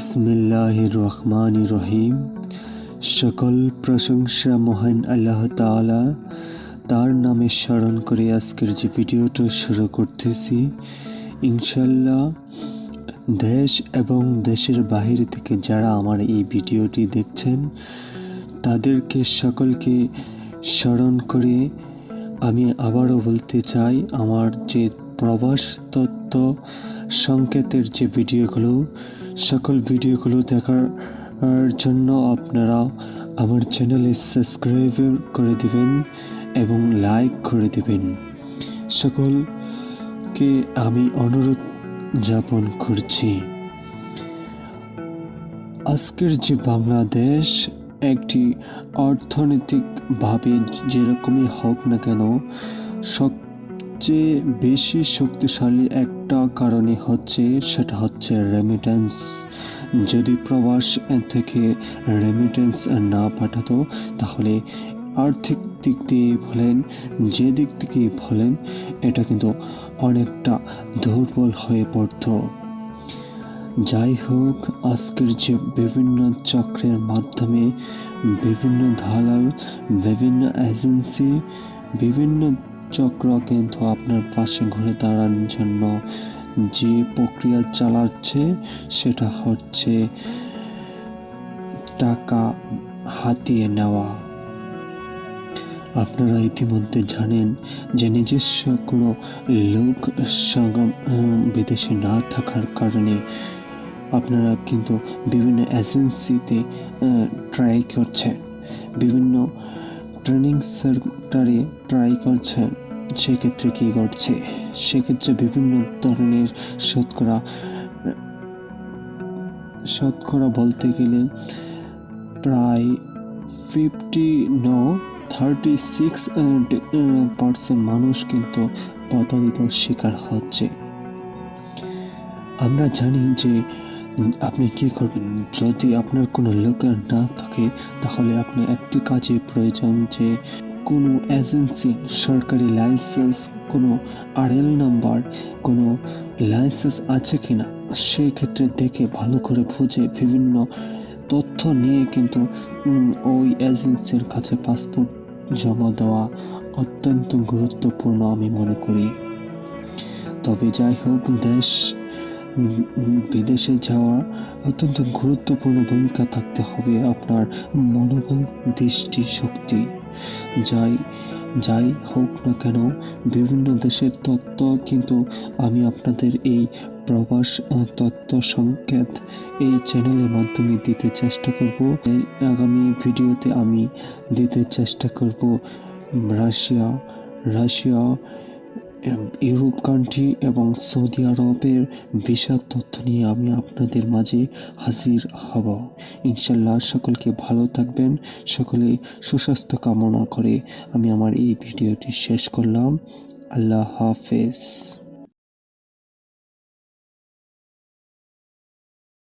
বিসমিল্লাহ রহমান রহিম। সকল প্রশংসা মহান আল্লাহ তাআলা, তার নামে স্মরণ করে আজকের যে ভিডিওটা শুরু করতেছি ইনশাল্লাহ দেশ এবং দেশের বাহির থেকে যারা আমার এই ভিডিওটি দেখছেন, তাদেরকে সকলকে স্মরণ করে আমি আবারও বলতে চাই, আমার যে প্রবাস তত্ত্ব সংকেতের যে ভিডিওগুলো, সকল ভিডিওগুলো দেখার জন্য আপনারা আমার চ্যানেলে সাবস্ক্রাইব করে দিবেন এবং লাইক করে দিবেন। সকলকে আমি অনুরোধ যাপন করছি। আজকের যে বাংলাদেশ একটি অর্থনৈতিকভাবে যেরকমই হোক না কেন, সবচেয়ে বেশি শক্তিশালী একটা কারণে হচ্ছে, সেটা হচ্ছে রেমিটেন্স যদি প্রবাস থেকে রেমিটেন্স না পাঠাতো, তাহলে আর্থিক দিক দিয়ে বলেন, যে দিক থেকে বলেন, এটা কিন্তু অনেকটা দুর্বল হয়ে পড়তো। যাই হোক, আজকের যে বিভিন্ন চক্রের মাধ্যমে বিভিন্ন দালাল, বিভিন্ন এজেন্সি বিভিন্ন চক্র কিন্তু আপনার পাশে ঘুরে দাঁড়ানোর জন্য যে প্রক্রিয়া চালাচ্ছে, সেটা হচ্ছে টাকা হাতিয়ে নেওয়া। আপনারা ইতিমধ্যে জানেন যে নিজস্ব কোনো লোক সঙ্গম বিদেশে না থাকার কারণে আপনারা কিন্তু বিভিন্ন এজেন্সিতে ট্রাই করছেন। বিভিন্ন ট্রেনিং সেন্টারে ট্রাই করছেন সেক্ষেত্রে কী ঘটছে? সেক্ষেত্রে বিভিন্ন ধরনের শতকরা শতকরা বলতে গেলে প্রায় ফিফটি ন থার্টি সিক্স পার্সেন্ট মানুষ কিন্তু প্রতারিত শিকার হচ্ছে। আমরা জানি যে আপনি কি করবেন? যদি আপনার কোনো লোক না থাকে, তাহলে আপনি একটি কাজে প্রয়োজন যে কোনো এজেন্সি, সরকারি লাইসেন্স, কোনো আরএল নাম্বার, কোনো লাইসেন্স আছে কি না সেই ক্ষেত্রে দেখে ভালো করে বুঝে বিভিন্ন তথ্য নিয়ে কিন্তু ওই এজেন্সির কাছে পাসপোর্ট জমা দেওয়া অত্যন্ত গুরুত্বপূর্ণ আমি মনে করি। তবে যাই হোক, দেশ বিদেশে যাওয়া অত্যন্ত গুরুত্বপূর্ণ ভূমিকা থাকতে হবে আপনার মনোবল, দৃষ্টি, শক্তি। যাই যাই হোক না কেন, বিভিন্ন দেশের তত্ত্ব, কিন্তু আমি আপনাদের এই প্রবাস তত্ত্ব সংকেত এই চ্যানেলের মাধ্যমে দিতে চেষ্টা করব। আগামী ভিডিওতে আমি দিতে চেষ্টা করব রাশিয়া রাশিয়া ইউরোপ কান্ট্রি এবং সৌদি আরবের বিশাল তথ্য নিয়ে আমি আপনাদের মাঝে হাজির হব। ইনশাল্লাহ সকলকে ভালো থাকবেন, সকলে সুস্বাস্থ্য কামনা করে আমি আমার এই ভিডিওটি শেষ করলাম। আল্লাহ হাফেজ।